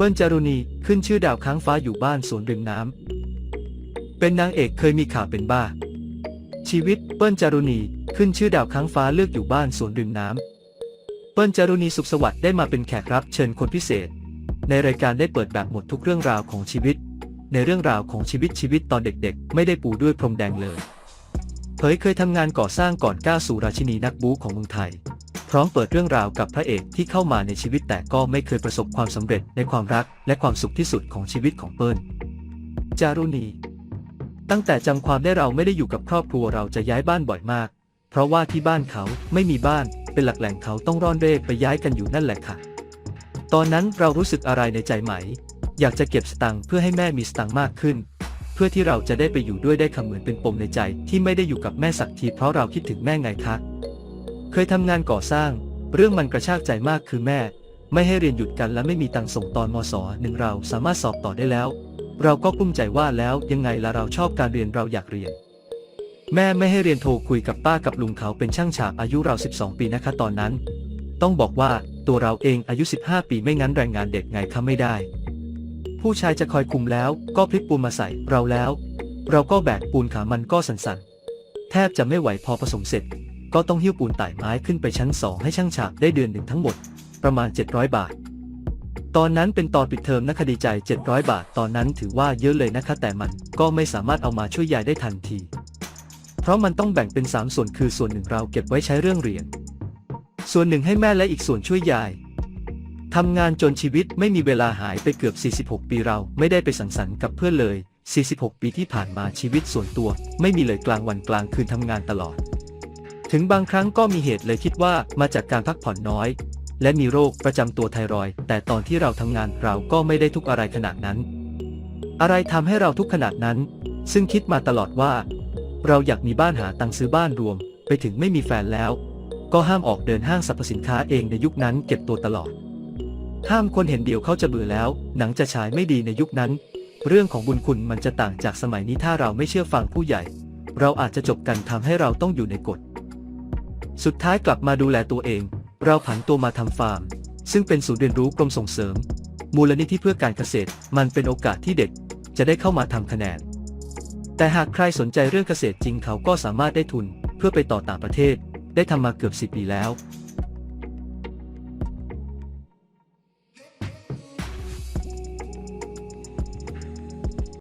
เปิ้ลจารุณีขึ้นชื่อดาวค้างฟ้าอยู่บ้านสวนริมน้ำ เป็นนางเอกเคยมีข่าวเป็นบ้า ชีวิตเปิ้ลจารุณีขึ้นชื่อดาวค้างฟ้าเลือกอยู่บ้านสวนริมน้ำ เปิ้ลจารุณีสุขสวัสดิ์ได้มาเป็นแขกรับเชิญคนพิเศษ ในรายการได้เปิดแบบหมดทุกเรื่องราวของชีวิต ในเรื่องราวของชีวิตชีวิตตอนเด็กๆ ไม่ได้ปูด้วยพรมแดงเลย เผยเคยทำงานก่อสร้างก่อนก้าวสู่ราชินีนักบู๊ของเมืองไทย พร้อมเปิดเรื่องราวกับพระเอกที่เข้ามาในชีวิตแต่ก็ไม่เคยประสบความสำเร็จในความรักและความสุขที่สุดของชีวิตของเปิ้ล จารุณี ตั้งแต่จำความได้เราไม่ได้อยู่กับครอบครัวเราจะย้ายบ้านบ่อยมาก เพราะว่าที่บ้านเขาไม่มีบ้าน เป็นหลักแหล่งเขาต้องร่อนเร่ไปย้ายกันอยู่นั่นแหละค่ะ ตอนนั้นเรารู้สึกอะไรในใจไหม อยากจะเก็บสตังค์เพื่อให้แม่มีสตังค์มากขึ้น เพื่อที่เราจะได้ไปอยู่ด้วยได้คำเหมือนเป็นปมในใจ ที่ไม่ได้อยู่กับแม่สักทีเพราะเราคิดถึงแม่ไงคะ เคยทำงานก่อสร้าง เรื่องมันกระชากใจมากคือแม่ ไม่ให้เรียนหยุดกันและไม่มีตังส่งตอนมศหนึ่งเราสามารถสอบต่อได้แล้ว เราก็กุ้มใจว่าแล้วยังไงละเราชอบการเรียนเราอยากเรียน แม่ไม่ให้เรียนโทรคุยกับป้ากับลุงเขาเป็นช่างฉาบอายุเรา 12 ปีนะคะตอนนั้น ต้องบอกว่าตัวเราเองอายุ 15 ปีไม่งั้นแรงงานเด็กไงคะไม่ได้ ผู้ชายจะคอยคุมแล้วก็พลิกปูนมาใส่เราแล้ว เราก็แบกปูนขามันก็สั่นๆแทบจะไม่ไหวพอผสมเสร็จ ก็ต้องหิ้วปูนไต่ไม้ขึ้นไปชั้นสองให้ช่างฉาบได้เดือนหนึ่งทั้งหมด ประมาณ 700 บาท ตอนนั้นเป็นตอนปิดเทอมนะคดีใจ 700 บาท ตอนนั้นถือว่าเยอะเลยนะคะ แต่มันก็ไม่สามารถเอามาช่วยยายได้ทันที เพราะมันต้องแบ่งเป็น 3 ส่วนคือส่วนหนึ่งเราเก็บไว้ใช้เรื่องเรียน ส่วนหนึ่งให้แม่และอีกส่วนช่วยยายทำงานจนชีวิตไม่มีเวลาหายไปเกือบ 46 ปีเราไม่ได้ไปสังสรรค์กับเพื่อนเลย 46 ปีที่ผ่านมาชีวิตส่วนตัว ไม่มีเลยกลางวันกลางคืนทำงานตลอด ถึงบางครั้งก็มีเหตุเลยคิดว่ามาจากการพักผ่อนน้อย และมีโรคประจำตัวไทรอยด์แต่ตอนที่เราทำงานเราก็ไม่ได้ทุกอะไรขนาดนั้น อะไรทำให้เราทุกข์ขนาดนั้น ซึ่งคิดมาตลอดว่า เราอยากมีบ้านหาตังค์ซื้อบ้านรวม ไปถึงไม่มีแฟนแล้ว ก็ห้ามออกเดินห้างสรรพสินค้าเองในยุคนั้นเก็บตัวตลอด ห้ามคนเห็นเดียวเขาจะเบื่อแล้ว หนังจะฉายไม่ดีในยุคนั้น เรื่องของบุญคุณมันจะต่างจากสมัยนี้ถ้าเราไม่เชื่อฟังผู้ใหญ่ เราอาจจะจบกันทำให้เราต้องอยู่ในกฎ สุดท้ายกลับมาดูแลตัวเอง เราผันตัวมาทำฟาร์ม ซึ่งเป็นศูนย์เรียนรู้กรมส่งเสริม มูลนิธิเพื่อการเกษตร มันเป็นโอกาสที่เด็ก จะได้เข้ามาทำคะแนน แต่หากใครสนใจเรื่องเกษตรจริงเขาก็สามารถได้ทุน เพื่อไปต่อต่างประเทศ ได้ทำมาเกือบ10ปีแล้ว